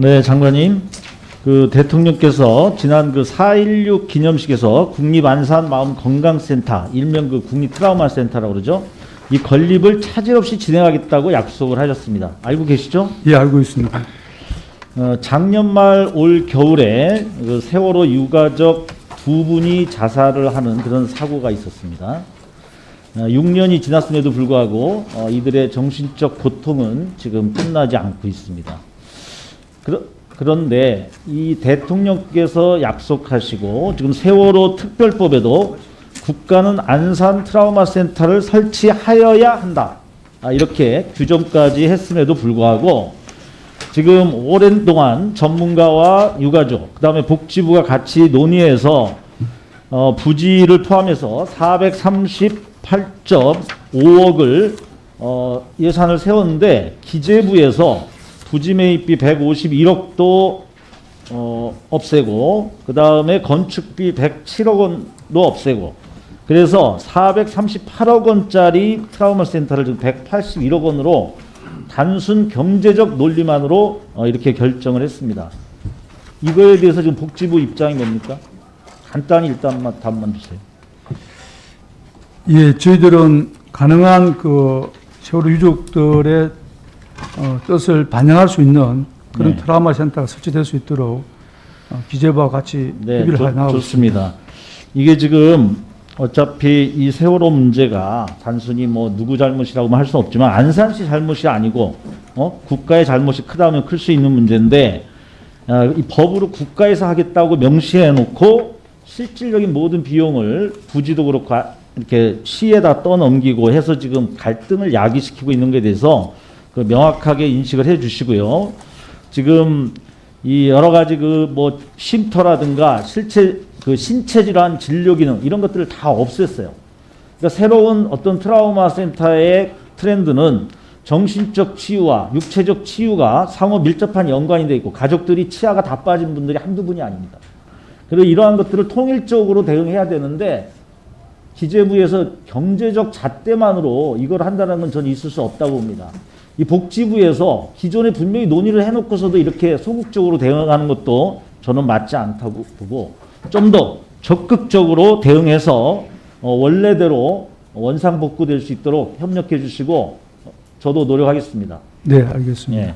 네, 장관님. 그 대통령께서 지난 그 4.16 기념식에서 국립안산 마음 건강센터, 일명 그 국립 트라우마 센터라고 그러죠. 이 건립을 차질 없이 진행하겠다고 약속을 하셨습니다. 알고 계시죠? 예, 알고 있습니다. 어, 작년 말 올 겨울에 그 세월호 유가족 두 분이 자살을 하는 그런 사고가 있었습니다. 어, 6년이 지났음에도 불구하고 어, 이들의 정신적 고통은 지금 끝나지 않고 있습니다. 그런데 이 대통령께서 약속하시고 지금 세월호 특별법에도 국가는 안산 트라우마 센터를 설치하여야 한다. 아, 이렇게 규정까지 했음에도 불구하고 지금 오랜 동안 전문가와 유가족, 그 다음에 복지부가 같이 논의해서 어, 부지를 포함해서 438.5억을 어, 예산을 세웠는데 기재부에서 부지 매입비 151억도 어, 없애고 그 다음에 건축비 107억 원도 없애고 그래서 438억 원짜리 트라우마 센터를 지금 181억 원으로 단순 경제적 논리만으로 어, 이렇게 결정을 했습니다. 이거에 대해서 지금 복지부 입장이 뭡니까? 간단히 일단만 답만 주세요. 예, 저희들은 가능한 그 세월호 유족들의 어, 뜻을 반영할 수 있는 그런 네. 트라우마 센터가 설치될 수 있도록 어, 기재부와 같이 네, 협의를 좋, 나가고 좋습니다. 이게 지금 어차피 이 세월호 문제가 단순히 뭐 누구 잘못이라고만 할 수는 없지만 안산시 잘못이 아니고 어? 국가의 잘못이 크다면 클 수 있는 문제인데 아, 이 법으로 국가에서 하겠다고 명시해 놓고 실질적인 모든 비용을 부지도 그렇고 아- 이렇게 시에다 떠넘기고 해서 지금 갈등을 야기시키고 있는 것에 대해서 그 명확하게 인식을 해 주시고요. 지금 이 여러 가지 그 뭐 쉼터라든가 실체 그 신체 질환 진료 기능 이런 것들을 다 없앴어요. 그러니까 새로운 어떤 트라우마 센터의 트렌드는 정신적 치유와 육체적 치유가 상호 밀접한 연관이 돼 있고 가족들이 치아가 다 빠진 분들이 한두 분이 아닙니다. 그리고 이러한 것들을 통일적으로 대응해야 되는데 기재부에서 경제적 잣대만으로 이걸 한다는 건 저는 있을 수 없다고 봅니다. 이 복지부에서 기존에 분명히 논의를 해놓고서도 이렇게 소극적으로 대응하는 것도 저는 맞지 않다고 보고 좀 더 적극적으로 대응해서 어, 원래대로 원상복구될 수 있도록 협력해 주시고 어, 저도 노력하겠습니다. 네, 알겠습니다. 예.